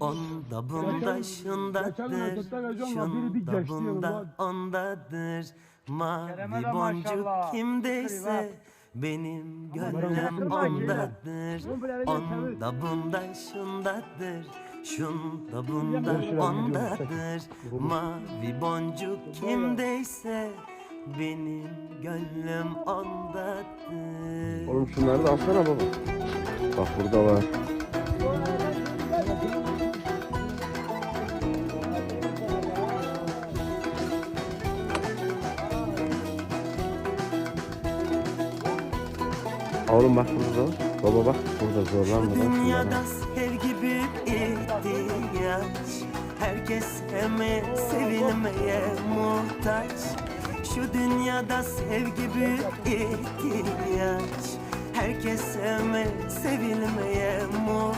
Onda bunda şundadır Şunda bunda ondadır. Mavi boncuk kimdeyse benim gönlüm ondadır. Onda bunda şundadır. Şunda bunda ondadır. Mavi boncuk kimdeyse benim gönlüm ondadır. Oğlum şunları da alsana baba. Bak burada var. Oğlum bak burada var. Baba bak burada zorlanmadan. Dünyada sevgi büyük ihtiyaç Herkes sevmeye, sevilmeye muhtaç Şu dünyada sevgi büyük ihtiyaç Herkes sevmeye, sevilmeye muhtaç